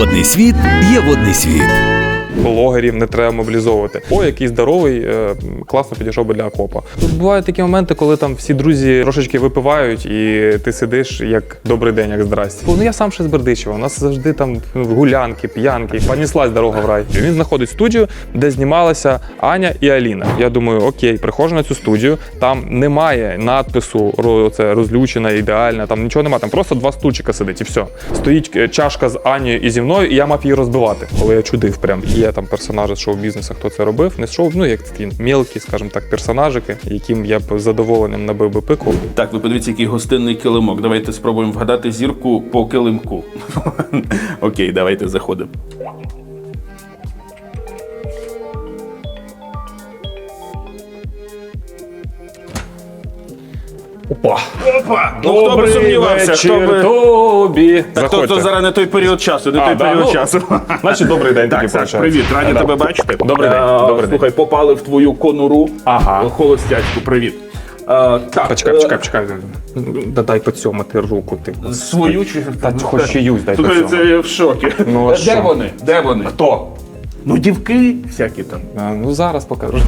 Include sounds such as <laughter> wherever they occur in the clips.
Водний світ є водний світ. Блогерів не треба мобілізовувати. О, який здоровий, е, класно підійшов би для окопа. Тут бувають такі моменти, коли там всі друзі трошечки випивають, і ти сидиш як добрий день, як здрасті. Ну я сам ще з Бердичева. У нас завжди там гулянки, п'янки, поніслась дорога в рай. Він знаходить студію, де знімалася Аня і Аліна. Я думаю, окей, приходжу на цю студію. Там немає надпису «Ро- це розлючена, ідеальна. Там нічого немає. Там просто два стульчика сидить і все. Стоїть е, чашка з Анією і зі мною, і я мав її розбивати. Коли я чудив, прям там персонажі з шоу-бізнесу, хто це робив. Не з шоу, ну як такі мілкі, скажімо так, персонажики, яким я б задоволенням набив би пику. Так, ви подивіться, який гостинний килимок. Давайте спробуємо вгадати зірку по килимку. <laughs> Окей, давайте заходимо. Опа! Опа! Ну хто би сумнівався, хто би. тобі. Так, то, то зараз не той період часу, не А, той да, період ну, часу. <laughs> Значить, добрий день Так, так, привіт, раді Да. тебе бачити. Добрий день, Е, добрий день. Слухай, попали в твою конуру. Ага. Холостячку, привіт. Е, так, Почекай, е, почекай, почекай. Да дай поцьомати руку ти. Свою чи Та хоч чиюсь дай поцьомати. це я в шокі. Ну, а Де що? вони? Де вони? Хто? Ну, дівки всякі там. А, Ну зараз покажу.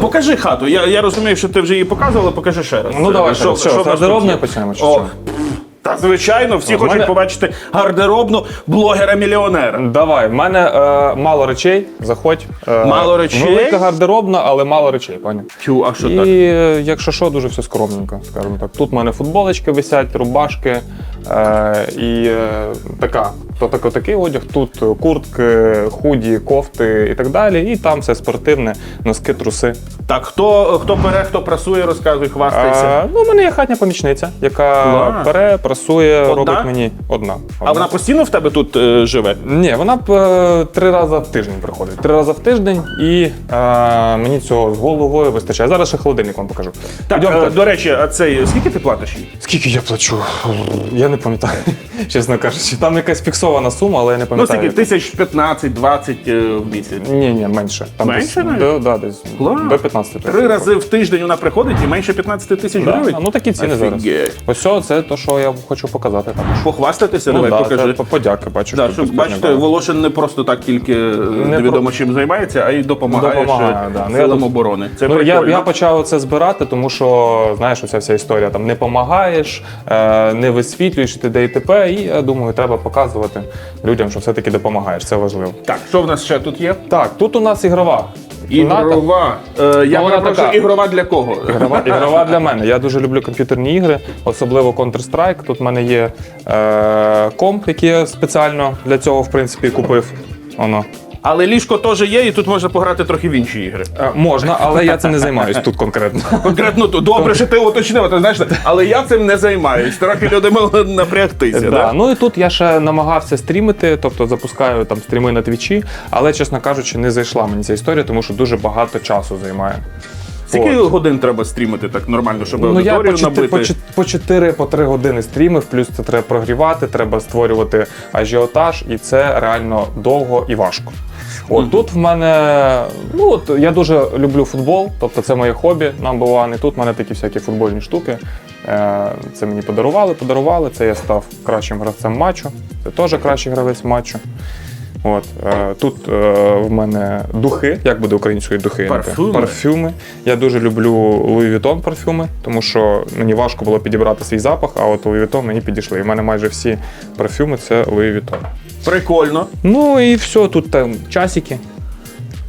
Покажи хату. Я, я розумію, що ти вже її показувала, покажи ще раз. Ну, давай, Що- що, що є? почнемо, чи О, що? Та звичайно, всі хочуть мене- побачити гардеробну блогера-мільйонера. Давай, в мене е, мало речей, заходь. Е, Мало речей? Велика гардеробна, але мало речей, пані. Тю, а що І так? е, якщо що, дуже все скромненько, скажімо так. Тут в мене футболочки висять, рубашки і е, така. То тако такий одяг, тут куртки, худі, кофти і так далі. І там все спортивне, носки, труси. Так, хто, хто пере, хто прасує, розказуй, хвастайся. А, ну, у мене є хатня помічниця, яка Клас. пере, прасує, Одна? робить мені одна. А вона постійно в тебе тут е, живе? Ні, вона б е, три рази в тиждень приходить. Три рази в тиждень, і е, мені цього з головою вистачає. Зараз ще холодильник вам покажу. Так, е, до речі, а цей скільки ти платиш їй? Скільки я плачу? Я не пам'ятаю, <laughs> чесно кажучи. Там якась фіксована сума, але я не Ну, пам'ятаю. скільки тисяч 15-20 е, в місяць. Ні, ні, менше. Там Менше десь, навіть? до, да, десь Клас. до 15 тисяч. Три рази в тиждень вона приходить і менше 15 тисяч Да, гривень. ну такі ціни зараз. Офігеть. Ось це, це те, що я хочу показати. Там. Похвастатися, Ну, давай, да, покажи. це по- подяки, бачу. Да, що щоб бачите, немає. Волошин не просто так тільки е, невідомо чим займається, а й допомагає, Допомагає, ще да. Ну, я силам тут- оборони. Це ну, я, прикольно. я почав це збирати, тому що знаєш, оця вся історія там не допомагаєш, е, не висвітлюєш ти де і я думаю, треба показувати людям, що все-таки допомагаєш. Це важливо. Так, що в нас ще тут є? Так, тут у нас ігрова. Ігрова. Е, я Ну, вона перепрошую, така. ігрова для кого? Ігрова, ігрова для <laughs> мене. Я дуже люблю комп'ютерні ігри, особливо Counter-Strike. Тут в мене є е, комп, який я спеціально для цього в принципі купив. Воно. Але ліжко теж є, і тут можна пограти трохи в інші ігри. Е, можна, але я цим не займаюся тут конкретно. Конкретно тут. Добре, що ти уточнив, ти знаєш, але я цим не займаюсь. Трохи люди могли напрягтися. Да. Да? Ну і тут я ще намагався стрімити, тобто запускаю там стріми на твічі, але, чесно кажучи, не зайшла мені ця історія, тому що дуже багато часу займає. Скільки От. годин треба стрімити так нормально, щоб Ну я по аудиторію 4, набити? по 4 по 3 години стрімив, плюс це треба прогрівати, треба створювати ажіотаж, і це реально довго і важко. От тут в мене, ну от я дуже люблю футбол, тобто це моє хобі number one, І тут в мене такі всякі футбольні штуки. Е, Це мені подарували, подарували. Це я став кращим гравцем матчу. Це теж кращий гравець матчу. От е, тут е, в мене духи, як буде українською духи? Парфюми? Парфюми. Я дуже люблю Louis Vuitton парфюми, тому що мені важко було підібрати свій запах, а от Louis Vuitton мені підійшли. І в мене майже всі парфюми це Louis Vuitton. Прикольно. Ну і все, тут там часики.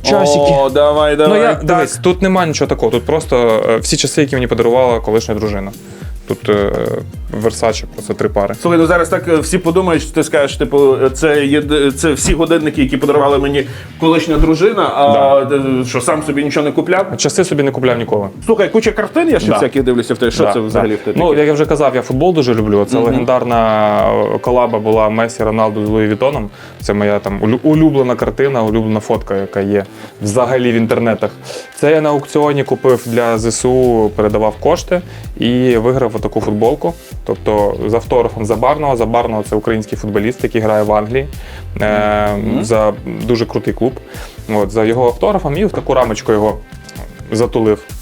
Часики. О, давай, давай. ну я дивись, тут немає нічого такого. Тут просто е, всі часи, які мені подарувала колишня дружина. Тут е, Versace, просто три пари. Слухай, ну зараз так е, всі подумають, що ти скажеш, типу, це, єди- це всі годинники, які подарували мені колишня дружина, а е, що сам собі нічого не купляв. Часи собі не купляв ніколи. Слухай, куча картин, я ще Да. всяких дивлюся в те. Що Да, це взагалі да. в те Ну, як я вже казав, я футбол дуже люблю. Це легендарна е, колаба була Месі Роналду з Луї Вітоном. Це моя там улюблена картина, улюблена фотка, яка є взагалі в інтернетах. Це я на аукціоні купив для ЗСУ, передавав кошти і виграв таку футболку. Тобто з автографом Забарного. Забарного це український футболіст, який грає в Англії. Е, За дуже крутий клуб. От, за його автографом і в таку рамочку його затулив.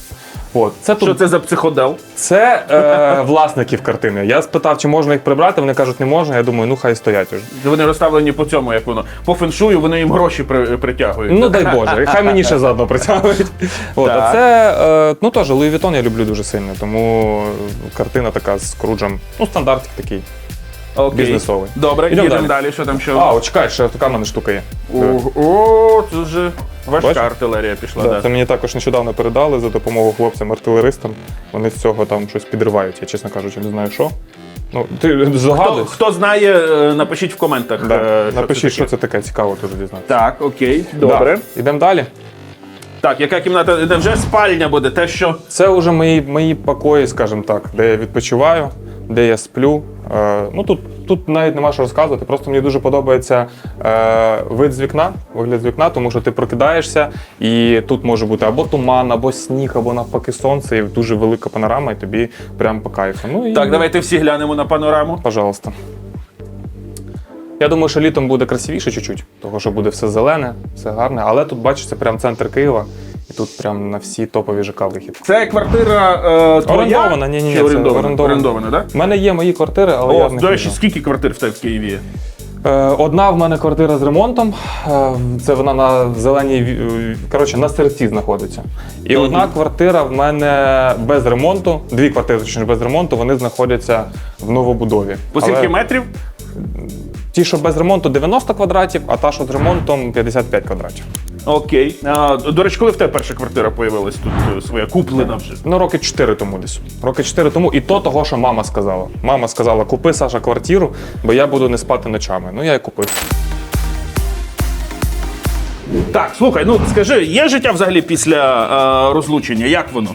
От. Це Що тут це за психодел? це е, <laughs> власників картини. Я спитав, чи можна їх прибрати. Вони кажуть, не можна. Я думаю, ну хай стоять уже. Вони розставлені по цьому, як воно. По феншую вони їм гроші при, притягують. Ну дай Боже, хай мені ще <laughs> заодно притягують. От, Так. а це е, ну теж Луї Вітон я люблю дуже сильно, тому картина така з Круджем. Ну, стандартик такий. Окей. бізнесовий. Добре, Ідемо їдемо далі. далі. Що там ще? А, от чекай, ще така в мене штука є. О, о, це вже важка Бачиш? артилерія пішла. Да, Да, Це мені також нещодавно передали за допомогою хлопцям-артилеристам. Вони з цього там щось підривають. Я, чесно кажучи, не знаю що. Ну, ти Хто, хто знає, е, напишіть в коментах. е, Да. що Напишіть, це що таке. це таке, цікаво дуже дізнатися. Так, окей, добре. Да. Ідемо далі. Так, яка кімната? Де вже спальня буде? Те, що. Це вже мої, мої покої, скажімо так, де я відпочиваю, де я сплю. Е, ну тут, тут навіть нема що розказувати. Просто мені дуже подобається е, вид з вікна, вигляд з вікна, тому що ти прокидаєшся, і тут може бути або туман, або сніг, або навпаки сонце, і дуже велика панорама, і тобі прям по кайфу. Ну і Так, давайте всі глянемо на панораму. пожалуйста. Я думаю, що літом буде красивіше чуть-чуть, тому що буде все зелене, все гарне. Але тут бачиш, це прям центр Києва, і тут прям на всі топові ЖК вихід. Це квартира е, твоя? Орендована, ні-ні-ні, Чи орендована? орендована. Орендована, так? У мене є мої квартири, але я О, в них до не речі, живу. скільки квартир в тебе в Києві є? Е, Одна в мене квартира з ремонтом. е, Це вона на зеленій ві- е, коротше, на серці знаходиться. І одна квартира в мене без ремонту. Дві квартири точніше, без ремонту. Вони знаходяться в новобудові. По Але метрів? Ті, що без ремонту, 90 квадратів, а та, що з ремонтом 55 квадратів. Окей. А, до речі, коли в тебе перша квартира появилась тут е, своя куплена вже? Ну, роки 4 тому десь. Роки 4 тому, і то того, що мама сказала. Мама сказала: купи Саша квартиру, бо я буду не спати ночами. Ну я і купив. Так, слухай, ну скажи, є життя взагалі після е, розлучення? Як воно?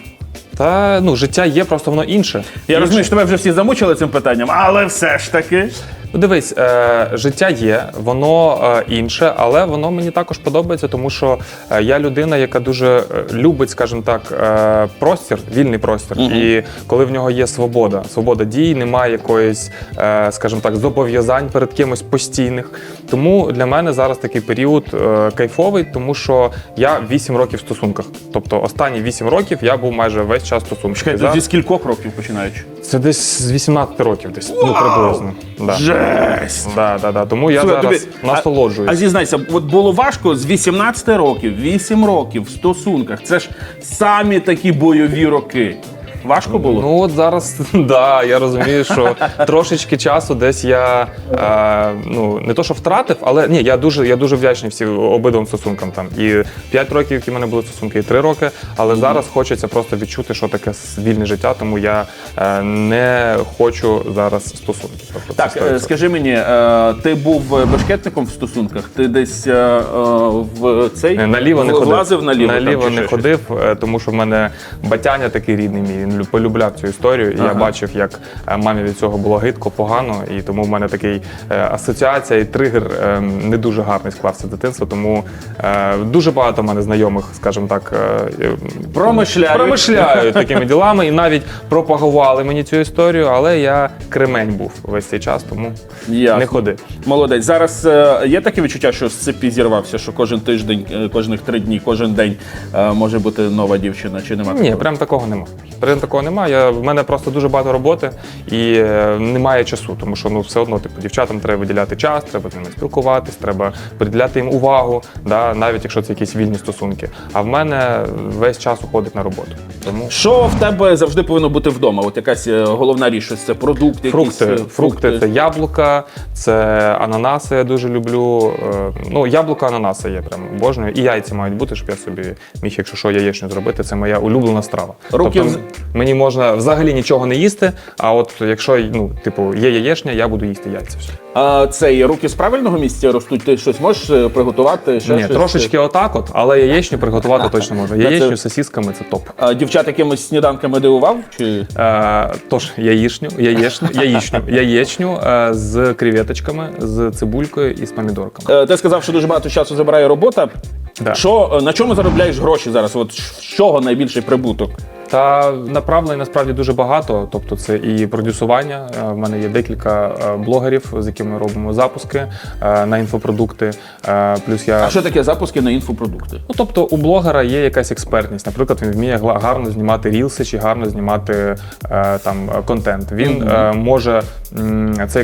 Та ну, життя є, просто воно інше. Я розумію, що тебе вже всі замучили цим питанням, але все ж таки. Ну, дивись, е, життя є, воно е, інше, але воно мені також подобається, тому що е, я людина, яка дуже е, любить, скажімо так, е, простір, вільний простір. І коли в нього є свобода, свобода дій, немає якоїсь, е, скажімо так, зобов'язань перед кимось постійних. Тому для мене зараз такий період е, кайфовий, тому що я 8 років в стосунках. Тобто останні 8 років я був майже весь час в стосунках. Чекай, зі скількох років починаючи? Це десь з 18 років, десь ну приблизно. Да. Жесть! Да, да, да. Тому я Слухай, зараз тобі- насолоджуюсь. А, а зізнайся, от було важко з 18 років, 8 років в стосунках. Це ж самі такі бойові роки. Важко було? Ну от зараз, <laughs> да, я розумію, що трошечки часу десь я е, ну не то, що втратив, але ні, я дуже, я дуже вдячний всім обидвом стосункам. Там і 5 років, які в мене були стосунки, і 3 роки. Але зараз хочеться просто відчути, що таке вільне життя, тому я е, не хочу зараз стосунків. Тобто, Так, е, скажи мені, е, ти був бешкетником в стосунках? Ти десь е, е, в цей Наліво не в- ходив. влазив наліво, там, не щось? ходив, е, тому що в мене батяня такий рідний мій. Полюбляв цю історію. І я бачив, як е, мамі від цього було гидко, погано. І тому в мене такий е, асоціація і тригер е, не дуже гарний склався з дитинства. Тому дуже багато в мене знайомих, скажімо так, Промишляють. промишляють <laughs> такими ділами і навіть пропагували мені цю історію, але я кремень був весь цей час, тому Ясно. не ходив. Молодець. Зараз є таке відчуття, що з цепі зірвався, що кожен тиждень, кожних три дні, кожен день може бути нова дівчина, чи нема Ні, прям такого нема. Такого нема. Я, в мене просто дуже багато роботи і е, немає часу, тому що ну все одно, типу, дівчатам треба виділяти час, треба з ними спілкуватись, треба приділяти їм увагу, да, навіть якщо це якісь вільні стосунки. А в мене весь час уходить на роботу. Тому Що в тебе завжди повинно бути вдома? От якась е, головна річ, щось це продукт, якісь фрукти, е, фрукти це яблука, це ананаси. Я дуже люблю. Е, Ну, яблука, ананаси я прям обожнюю. І яйця мають бути, щоб я собі міг, якщо що, яєчню зробити. Це моя улюблена страва. Руки тобто, мені можна взагалі нічого не їсти. А от якщо ну, типу, є яєчня, я буду їсти яйця. Все. А це руки з правильного місця ростуть. Ти щось можеш е, приготувати? Ще Ні, щось? трошечки отак, от, але яєчню приготувати точно можна. Яєчню з сосісками це топ. А дівчат якимось сніданками дивував? Чи Е, тож, яєчню, яєчню, яєчню, яєчню з креветочками, з цибулькою і з помідорками. Е, ти сказав, що дуже багато часу забирає робота. Да. Що на чому заробляєш гроші зараз? От з чого найбільший прибуток? Та направлень насправді дуже багато. Тобто, це і продюсування. Е, В мене є декілька е, блогерів, з якими ми робимо запуски е, на інфопродукти. Плюс я А що таке запуски на інфопродукти? Ну, тобто у блогера є якась експертність. Наприклад, він вміє гарно знімати рілси чи гарно знімати там контент. Він е, може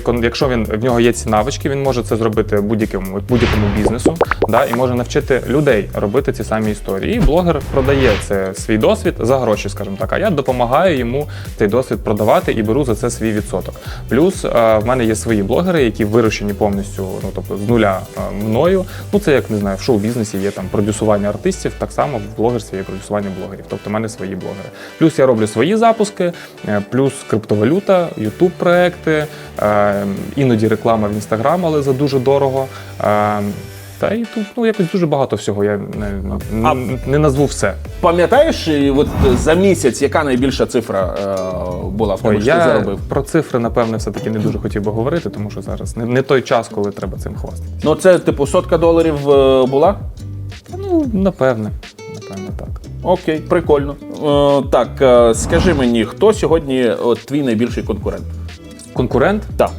кон- якщо він в нього є ці навички, він може це зробити будь-якому будь-якому бізнесу, да, і може навчити людей робити ці самі історії. І блогер продає це свій досвід за гроші, скажімо так. А я допомагаю йому цей досвід продавати і беру за це свій відсоток. Плюс е, в мене є свої блогери, які вирощені повністю, ну тобто з нуля е, мною. Ну це як не знаю, в шоу-бізнесі є там продюсування артистів, так само в блогерстві є продюсування блогерів. Тобто в мене свої блогери. Плюс я роблю свої запуски, е, плюс криптовалюта, ютуб проекти, е, іноді реклама в інстаграм, але за дуже дорого. Е, Та і тут ну якось дуже багато всього. Я не, А- не, назву все. Пам'ятаєш, от за місяць яка найбільша цифра е, була в тому, що ти заробив? про цифри, напевне, все-таки не дуже хотів би говорити, тому що зараз не, не той час, коли треба цим хвастати. Ну, це типу сотка доларів е, була? Ну, напевне, напевне, так. Окей, прикольно. Е, так, е, скажи мені, хто сьогодні от, твій найбільший конкурент? Конкурент? Так.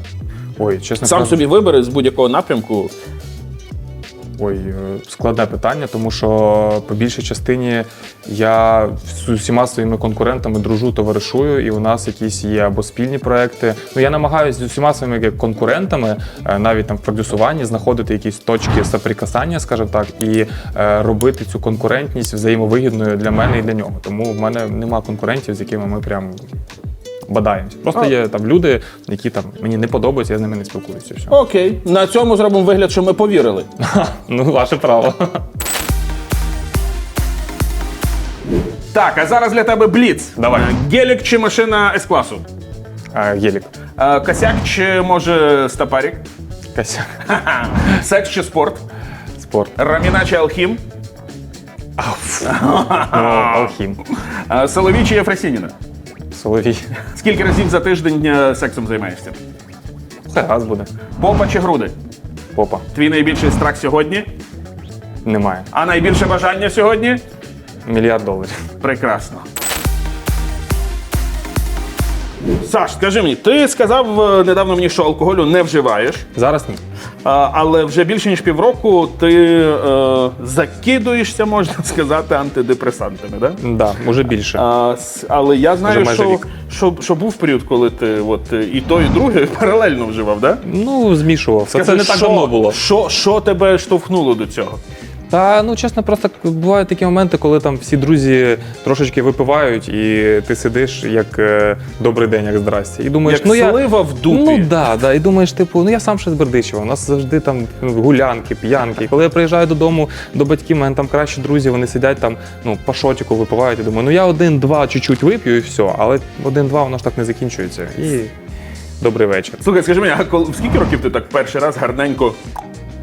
Ой, чесно Сам кажучи, собі вибери з будь-якого напрямку. Ой, е, складне питання, тому що по більшій частині я з усіма своїми конкурентами дружу, товаришую, і у нас якісь є або спільні проекти. Ну я намагаюся з усіма своїми як конкурентами, е, навіть там в продюсуванні, знаходити якісь точки соприкасання, скажімо так, і е, робити цю конкурентність взаємовигідною для мене і для нього. Тому в мене нема конкурентів, з якими ми прям. Бадаємось. Просто А. є там люди, які там мені не подобаються, я з ними не спілкуюся. Все. Окей, на цьому зробимо вигляд, що ми повірили. <laughs> Ну, ваше право. Так, а зараз для тебе бліц. Давай. Е, Гелік чи машина С-класу? А, Єлік. Е, Косяк чи може стапарік? Косяк. Ха-ха. Секс чи спорт? Спорт. Раміна чи алхім? Ну, Алхім. Е, Соловій чи Єфросініна? Соловій. Скільки разів за тиждень е, сексом займаєшся? Це газ буде. Попа чи груди? Попа. Твій найбільший страх сьогодні? Немає. А найбільше бажання сьогодні? Мільярд доларів. Прекрасно. Саш, скажи мені, ти сказав е, недавно мені, що алкоголю не вживаєш, Зараз ні. Але вже більше ніж півроку ти е, закидуєшся, можна <laughs> сказати, антидепресантами, да? Да, може більше. А, але я знаю, Вже майже що, рік. що, що був період, коли ти от, е, і то, і друге <laughs> паралельно вживав, да? Ну, змішував. Це Скажи, не так що- давно було. Що, що тебе штовхнуло до цього? Та ну чесно, просто бувають такі моменти, коли там всі друзі трошечки випивають, і ти сидиш як е, добрий день, як здрасте. І думаєш, Як ну я. слива в дупі. Ну да, да. І думаєш, типу, ну я сам ще з Бердичева. У нас завжди там ну, гулянки, п'янки. І коли я приїжджаю додому до батьків, у мене там кращі друзі, вони сидять там, ну, по шотіку випивають. І думаю, ну я один-два чуть-чуть вип'ю і все. Але один-два воно ж так не закінчується. І добрий вечір. Слухай, скажи мені, а коли, в скільки років ти так перший раз гарненько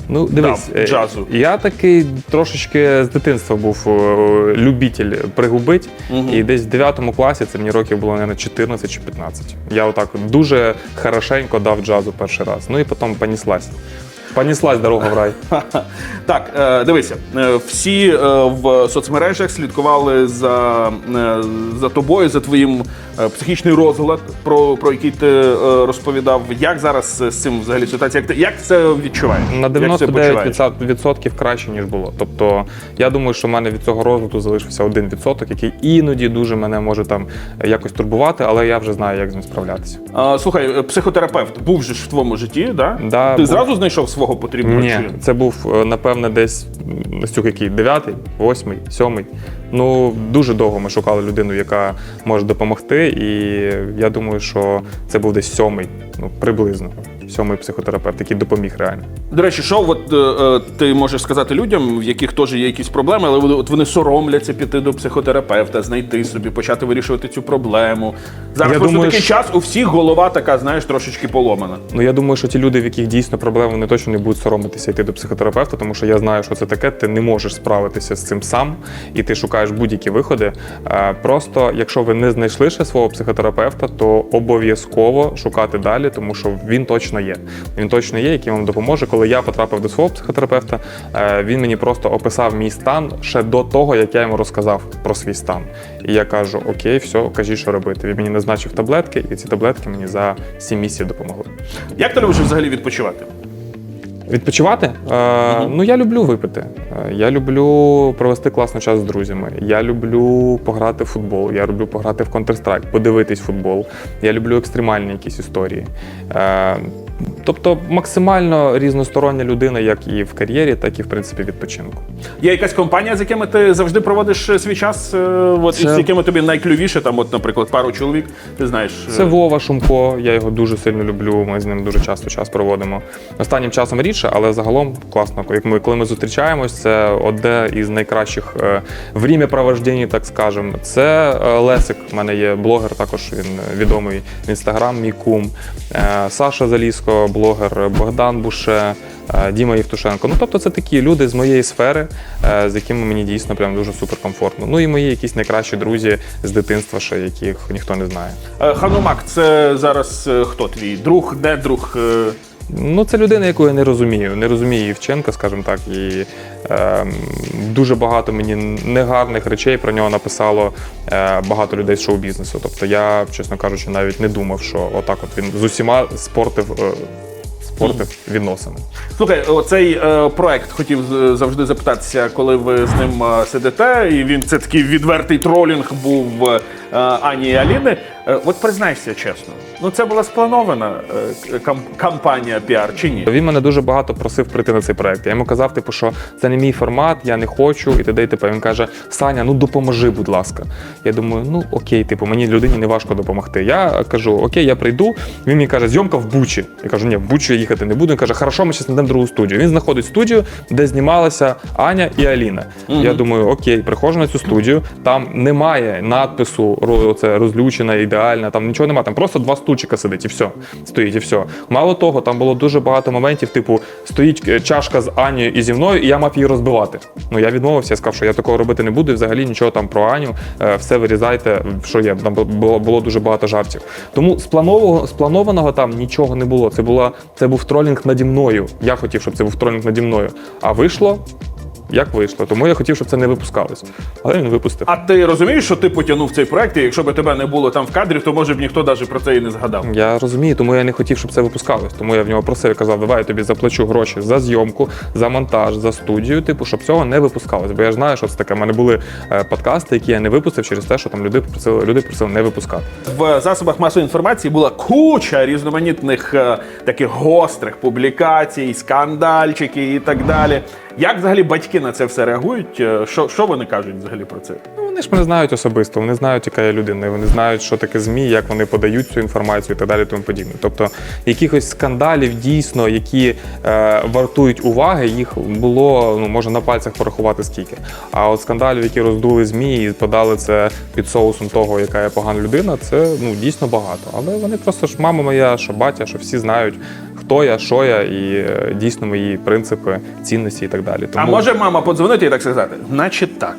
Ну, дивись, Дав е, джазу. я такий трошечки з дитинства був е, любитель пригубить. І десь в 9 класі, це мені років було, мабуть, 14 чи 15. Я отак дуже хорошенько дав джазу перший раз. Ну і потім поніслась. Поніслась дорога в рай. <laughs> Так, е, дивися, е, всі е, в соцмережах слідкували за, за тобою, за твоїм психічний розлад, про, про який ти розповідав. Як зараз з цим взагалі ситуація? Як ти як це відчуваєш? На 99% краще, ніж було. Тобто, я думаю, що в мене від цього розладу залишився один відсоток, який іноді дуже мене може там якось турбувати, але я вже знаю, як з ним справлятися. А, слухай, психотерапевт був же ж в твоєму житті, да? Да, ти був. зразу знайшов свого потрібного Ні, чи? це був е, напевне десь Настюк який дев'ятий, восьмий, сьомий. Ну дуже довго ми шукали людину, яка може допомогти. І я думаю, що це був десь сьомий, ну приблизно. Сьомий психотерапевт, який допоміг реально. До речі, що от, е, е, ти можеш сказати людям, в яких теж є якісь проблеми, але вони- от вони соромляться піти до психотерапевта, знайти собі, почати вирішувати цю проблему. Зараз Я просто думаю, такий що- час, у всіх голова така, знаєш, трошечки поломана. Ну я думаю, що ті люди, в яких дійсно проблеми, вони точно не будуть соромитися йти до психотерапевта, тому що я знаю, що це таке. Ти не можеш справитися з цим сам, і ти шукаєш. Шукаєш будь-які виходи. Е, Просто якщо ви не знайшли ще свого психотерапевта, то обов'язково шукати далі, тому що він точно є. Він точно є, який вам допоможе. Коли я потрапив до свого психотерапевта, е, він мені просто описав мій стан ще до того, як я йому розказав про свій стан. І я кажу: Окей, все, кажіть, що робити. Він мені назначив таблетки, і ці таблетки мені за 7 місяців допомогли. Як ти любиш взагалі відпочивати? Відпочивати? Е, Ну, я люблю випити. Е, Я люблю провести класний час з друзями. Я люблю пограти в футбол. Я люблю пограти в Counter-Strike, подивитись футбол. Я люблю екстремальні якісь історії. Е, Тобто максимально різностороння людина, як і в кар'єрі, так і в принципі відпочинку. Є якась компанія, з якими ти завжди проводиш е, свій час, е, от, і Це- з якими тобі найклювіше, там, от, наприклад, пару чоловік, ти знаєш. е, Це Вова Шумко, я його дуже сильно люблю. Ми з ним дуже часто час проводимо. Останнім часом рідше, але загалом класно. Як ми, коли ми зустрічаємось, це одне із найкращих е, времяпровождень, так скажемо. Це е, Лесик. У мене є блогер, також він е, відомий в інстаграм, мій кум. Е, Саша Заліско, блогер, Богдан Буше. е, Діма Євтушенко. Ну тобто це такі люди з моєї сфери, е, з якими мені дійсно прям дуже суперкомфортно. Ну і мої якісь найкращі друзі з дитинства, ще яких ніхто не знає. Е, Ханумак, це зараз хто твій? Друг, де друг? Е? Ну, це людина, яку я не розумію. Не розумію Євченка, скажімо так, і е, дуже багато мені негарних речей про нього написало е, багато людей з шоу-бізнесу. Тобто я, чесно кажучи, навіть не думав, що отак от він з усіма спортив, е, спортив відносини. Слухай, оцей е, проект хотів завжди запитатися, коли ви з ним е, сидите, і він це такий відвертий тролінг був е, Ані і Аліни. Е, от признайся чесно, ну це була спланована е, кампанія піар чи ні? Він мене дуже багато просив прийти на цей проект. Я йому казав, типу, що це не мій формат, я не хочу, і т.д. і т.п. Він каже: Саня, ну допоможи, будь ласка. Я думаю, ну окей, типу, мені людині не важко допомогти. Я кажу, окей, я прийду. Він мені каже, зйомка в Бучі. Я кажу, ні, в Бучу я їхати не буду. Він каже, хорошо, ми зараз знайдемо другу студію. Він знаходить студію, де знімалися Аня і Аліна. Я думаю, окей, приходжу на цю студію. Там немає надпису це розлючена, ідеальна, там нічого немає. Там просто два стульчика сидить і все. Стоїть і все. Мало того, там було дуже багато моментів, типу, стоїть е, чашка з Анією і зі мною, і я мав її розбивати. Ну я відмовився, я сказав, що я такого робити не буду. І взагалі нічого там про Аню, е, все вирізайте, що є. Там було, було дуже багато жартів. Тому спланованого, спланованого там нічого не було. Це була це був тролінг наді мною. Я хотів, щоб це був тролінг наді мною. А вийшло. Як вийшло, тому я хотів, щоб це не випускалось. Але він випустив. А ти розумієш, що ти потягнув цей проект, і якщо б тебе не було там в кадрі, то може б ніхто навіть про це і не згадав. Я розумію, тому я не хотів, щоб це випускалось. Тому я в нього просив і казав, давай я тобі заплачу гроші за зйомку, за монтаж, за студію, типу, щоб цього не випускалось. Бо я ж знаю, що це таке. У мене були е, подкасти, які я не випустив через те, що там люди просили, люди просили не випускати. В засобах масової інформації була куча різноманітних е, таких гострих публікацій, скандальчики і так далі. Як взагалі батьки на це все реагують? Е, Що, що вони кажуть взагалі про це? Ну, вони ж мене знають особисто, вони знають, яка я людина, вони знають, що таке ЗМІ, як вони подають цю інформацію і так далі, тому подібне. Тобто якихось скандалів дійсно, які е, вартують уваги, їх було ну може на пальцях порахувати скільки. А от скандалів, які роздули ЗМІ і подали це під соусом того, яка я погана людина, це ну дійсно багато. Але вони просто ж мама моя, що батя, що всі знають. Хто я, що я, і е, дійсно мої принципи, цінності і так далі. А може мама подзвонити і так сказати? Значить так.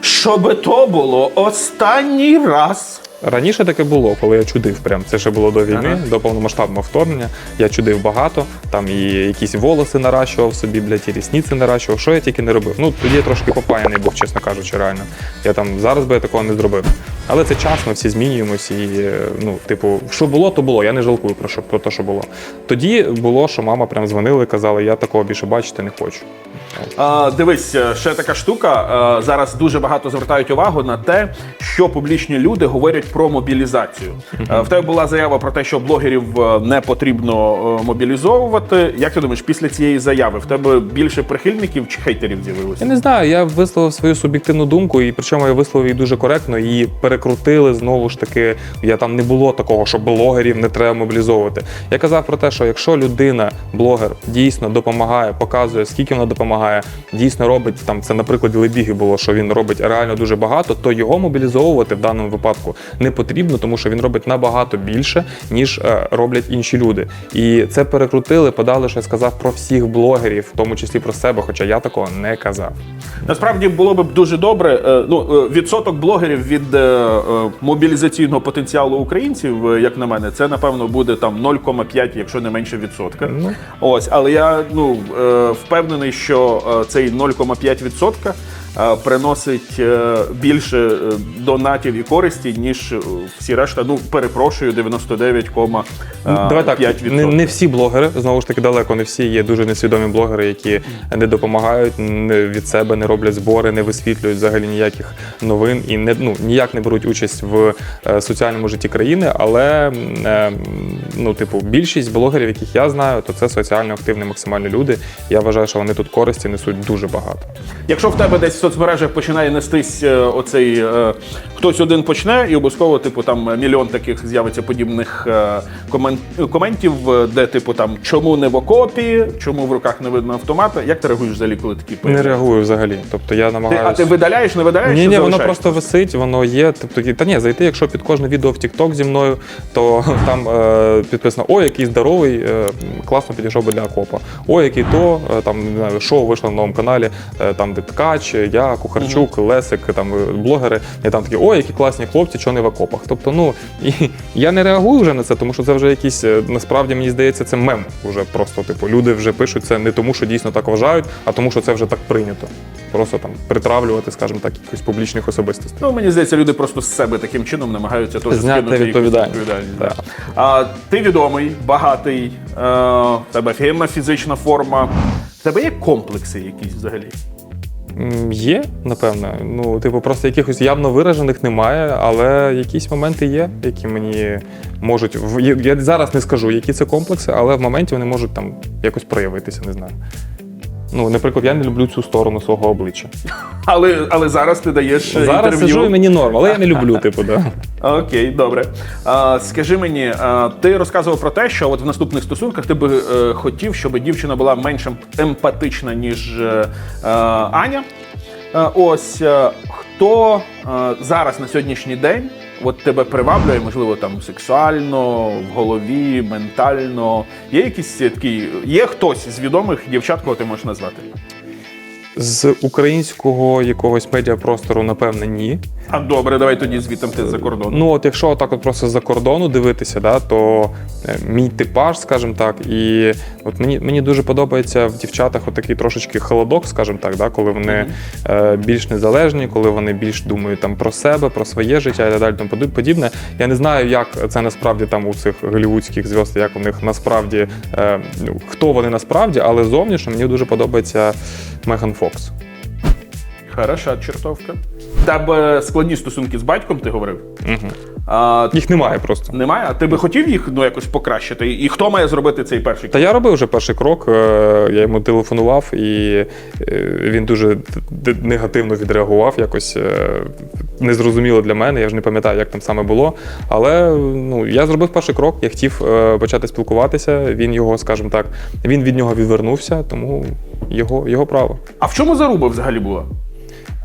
Щоби то було останній раз. Раніше таке було, коли я чудив. Прям це ще було до війни, Ага. до повномасштабного вторгнення. Я чудив багато, там і якісь волоси наращував собі, блядь, і рісниці наращував. Що я тільки не робив. Ну тоді я трошки попаяний був, чесно кажучи, реально. Я там зараз би я такого не зробив. Але це час, ми всі змінюємось, і е, ну, типу, що було, то було. Я не жалкую про що про те, що було. Тоді було, що мама прям дзвонила і казала, я такого більше бачити не хочу. А, дивись, е, ще така штука. Е, Зараз дуже багато звертають увагу на те, що публічні люди говорять про мобілізацію. Е, В тебе була заява про те, що блогерів е, не потрібно е, мобілізовувати. Як ти думаєш, після цієї заяви в тебе більше прихильників чи хейтерів з'явилося? Я не знаю, я висловив свою суб'єктивну думку, і причому я висловив її дуже коректно. Її перекрутили знову ж таки. Я там не було такого, що блогерів не треба мобілізовувати. Я казав про те, що якщо людина, блогер, дійсно допомагає, показує, скільки вона допомагає. дійсно робить там це на прикладі Лебіги було, що він робить реально дуже багато, то його мобілізовувати в даному випадку не потрібно, тому що він робить набагато більше, ніж е, роблять інші люди. І це перекрутили, подали, що я сказав про всіх блогерів, в тому числі про себе, хоча я такого не казав. Насправді було б дуже добре. е, Ну, е, відсоток блогерів від мобілізаційного потенціалу українців, як на мене, це напевно буде там 0,5, якщо не менше відсотка. Ну. Ось, але я ну впевнений, що цей 0,5 відсотка приносить е, більше е, донатів і користі, ніж е, всі решта. Ну перепрошую, 99,5%. Давай так, не, не всі блогери, знову ж таки, далеко не всі. Є дуже несвідомі блогери, які не допомагають від себе, не роблять збори, не висвітлюють взагалі ніяких новин і не ну ніяк не беруть участь в е, соціальному житті країни. Але е, ну, типу, більшість блогерів, яких я знаю, то це соціально активні максимально люди. Я вважаю, що вони тут користі несуть дуже багато. Якщо в тебе десь соцмережах починає нестись е, оцей е, хтось один почне, і обов'язково, типу, там мільйон таких з'явиться подібних е, коментів, де, типу, там чому не в окопі, чому в руках не видно автомата. Як ти реагуєш взагалі, коли такі Не реагую взагалі. Тобто я намагаюся. а ти видаляєш, не видаляєш? Ні, ні, воно просто висить, воно є. Тобто, та ні, зайти, якщо під кожне відео в TikTok зі мною, то <laughs> там е, підписано: о, який здоровий, е, класно підійшов би для окопа. О, який то, е, там не знаю, шоу вийшло на новому каналі, е, там де Ткач, я, Кухарчук, Лесик, там е, блогери, і там такі, о, які класні хлопці, що не в окопах. Тобто, ну і <laughs> я не реагую вже на це, тому що це вже якийсь, е, насправді мені здається, це мем. Уже просто, типу, люди вже пишуть це не тому, що дійсно так вважають, а тому, що це вже так прийнято. Просто там притравлювати, скажімо так, якихось публічних особистостей. Ну, мені здається, люди просто з себе таким чином намагаються теж Зняти відповідальність. відповідальність, да. А, ти відомий, багатий, е, в тебе офігенна фізична форма. В тебе є комплекси якісь взагалі? Є, напевно. Ну, типу, просто якихось явно виражених немає, але якісь моменти є, які мені можуть. Я зараз не скажу, які це комплекси, але в моменті вони можуть там якось проявитися, не знаю. Ну, наприклад, я не люблю цю сторону свого обличчя. <laughs> Але, але зараз ти даєш е, Зараз інтерв'ю. сижу і мені норм, але я не люблю, <laughs> типу, да. Окей, добре. А, скажи мені, а, ти розказував про те, що от в наступних стосунках ти би е, хотів, щоб дівчина була менш ем- емпатична, ніж е, е, Аня. Е, ось е, хто е, зараз на сьогоднішній день от тебе приваблює, можливо, там сексуально, в голові, ментально. Є якісь е, такі, є хтось з відомих дівчат, кого ти можеш назвати? З українського якогось медіапростору, напевне, ні. А добре, давай тоді звітом ти за кордон. Ну, от якщо отак от просто з-за кордону дивитися, да, то е, мій типаж, скажімо так, і от мені, мені дуже подобається в дівчатах отакий трошечки холодок, скажімо так, да, коли вони е, більш незалежні, коли вони більш думають там про себе, про своє життя і так далі тому подібне. Я не знаю, як це насправді там у цих голівудських зв'язок, як у них насправді е, ну, хто вони насправді, але зовнішньо мені дуже подобається Меган Фокс. Хороша чертовка. Тебе складні стосунки з батьком, ти говорив? Угу. А, Їх немає просто. немає? А ти би хотів їх ну, якось покращити? І хто має зробити цей перший крок? Та я робив вже перший крок. е, Я йому телефонував, і е, він дуже негативно відреагував. Якось е, незрозуміло для мене. Я вже не пам'ятаю, як там саме було. Але ну я зробив перший крок. Я хотів почати спілкуватися. Він його, скажімо так, він від нього відвернувся, тому його, його право. А в чому заруба взагалі була?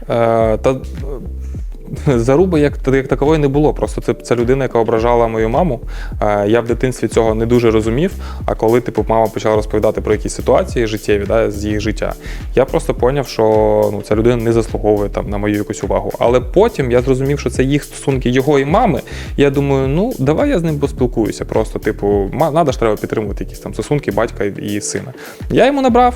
Е, Та е, заруби як, як такової не було. Просто це, це людина, яка ображала мою маму. Е, Я в дитинстві цього не дуже розумів. А коли типу, мама почала розповідати про якісь ситуації життєві да, з їх життя, я просто поняв, що ну, ця людина не заслуговує там на мою якусь увагу. Але потім я зрозумів, що це їх стосунки його і мами. Я думаю, ну давай я з ним поспілкуюся. Просто, типу, надо ж треба підтримувати якісь там стосунки батька і сина. Я йому набрав.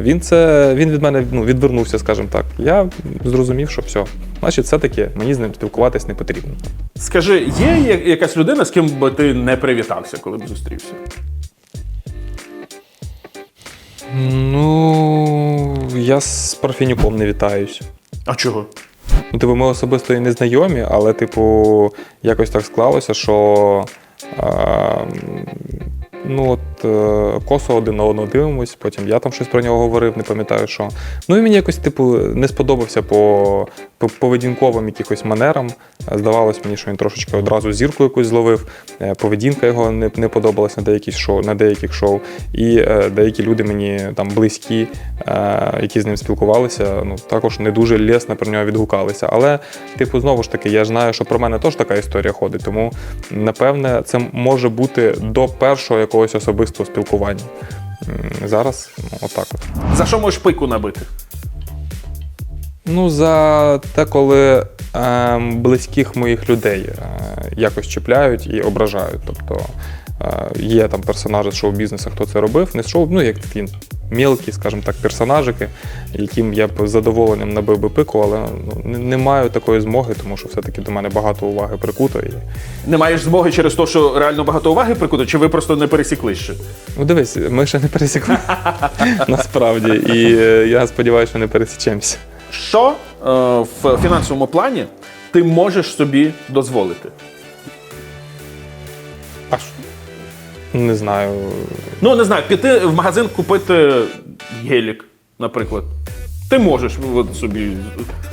Він це він від мене ну, відвернувся, скажімо так. Я зрозумів, що все. Значить, все-таки мені з ним спілкуватись не потрібно. Скажи, є якась людина, з ким би ти не привітався, коли б зустрівся? Ну, я з Парфенюком не вітаюсь. А чого? Ну, типу, ми особисто і не знайомі, але, типу, якось так склалося, що. А, ну, от, косо один на одного дивимось, потім я там щось про нього говорив, не пам'ятаю що. Ну і мені якось, типу, не сподобався по, по поведінковим якихось манерам. Е, Здавалось мені, що він трошечки одразу зірку якусь зловив. Е, Поведінка його не, не подобалась на деяких шоу, на деяких шоу. І е, деякі люди мені там близькі, е, які з ним спілкувалися, ну також не дуже лесно про нього відгукалися. Але, типу, знову ж таки, я знаю, що про мене теж така історія ходить. Тому, напевне, це може бути до першого якогось особистого спілкування. М, Зараз ну, отак от. За що можеш пику набити? Ну, за те, коли е, близьких моїх людей е, якось чіпляють і ображають. Тобто е, є там персонажі з шоу-бізнесу, хто це робив, не з шоу, ну як такі мілкі, скажімо так, персонажики, яким я б з задоволенням набив би пику, але ну, не, не маю такої змоги, тому що все-таки до мене багато уваги прикуто. І... Не маєш змоги через те, що реально багато уваги прикуто, чи ви просто не пересіклись ще? Ну дивись, ми ще не пересікли <laughs> насправді, і е, я сподіваюся, що не пересічемося. Що е, в фінансовому плані ти можеш собі дозволити? Не знаю. Ну, не знаю, піти в магазин купити гелік, наприклад. Ти можеш собі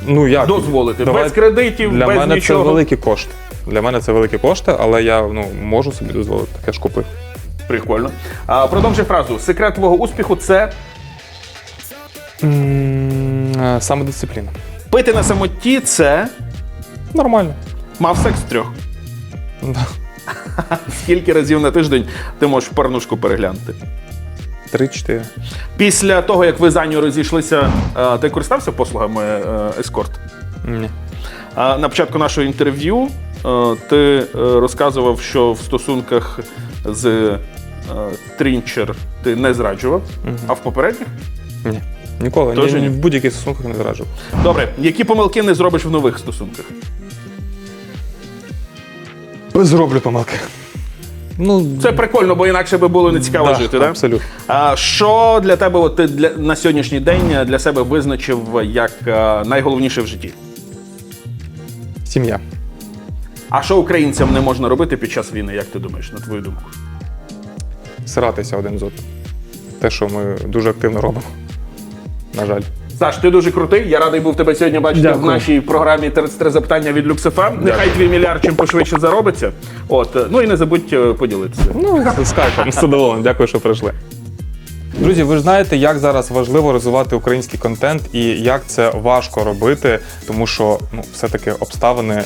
Ну як дозволити. Давай- Без кредитів, Для без мене нічого. це великі кошти. Для мене це великі кошти, але я ну, можу собі дозволити таке ж купити. Прикольно. А, продовжуй фразу. Секрет твого успіху це Е, Саме дисципліна. пити на самоті, це Нормально. мав секс трьох. Да. <laughs> Скільки разів на тиждень ти можеш порнушку переглянути? Три-чотири. Після того, як ви з Аню розійшлися, е, ти користався послугами е, ескорт? Ні. А на початку нашого інтерв'ю е, ти е, розказував, що в стосунках з е, Трінчер ти не зраджував, а в попередніх? Ні. Ніколи. Тоже Ні, ні? ні, в будь-яких стосунках не зраджував. Добре, які помилки не зробиш в нових стосунках? Зроблю помилки. Ну, Це прикольно, бо інакше би було не цікаво да, жити? Абсолютно. А що для тебе от ти для на сьогоднішній день для себе визначив як е, найголовніше в житті? Сім'я. А що українцям не можна робити під час війни, як ти думаєш, на твою думку? Сиратися один з одним. Те, що ми дуже активно робимо. На жаль. Саш, ти дуже крутий. Я радий був тебе сьогодні бачити Дякую. в нашій програмі 33 запитання від Люксефем. Нехай твій мільярд чим пошвидше заробиться. От, ну і не забудь е, поділитися. Ну, з кайфом, з задоволенням. Дякую, що прийшли. Друзі, ви ж знаєте, як зараз важливо розвивати український контент і як це важко робити, тому що ну, все-таки обставини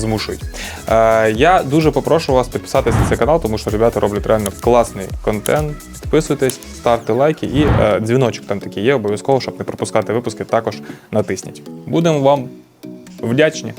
змушують. Е, я дуже попрошу вас підписатися на цей канал, тому що ребята роблять реально класний контент. Підписуйтесь, ставте лайки і е, дзвіночок там такий є. Обов'язково, щоб не пропускати випуски, також натисніть. Будемо вам вдячні.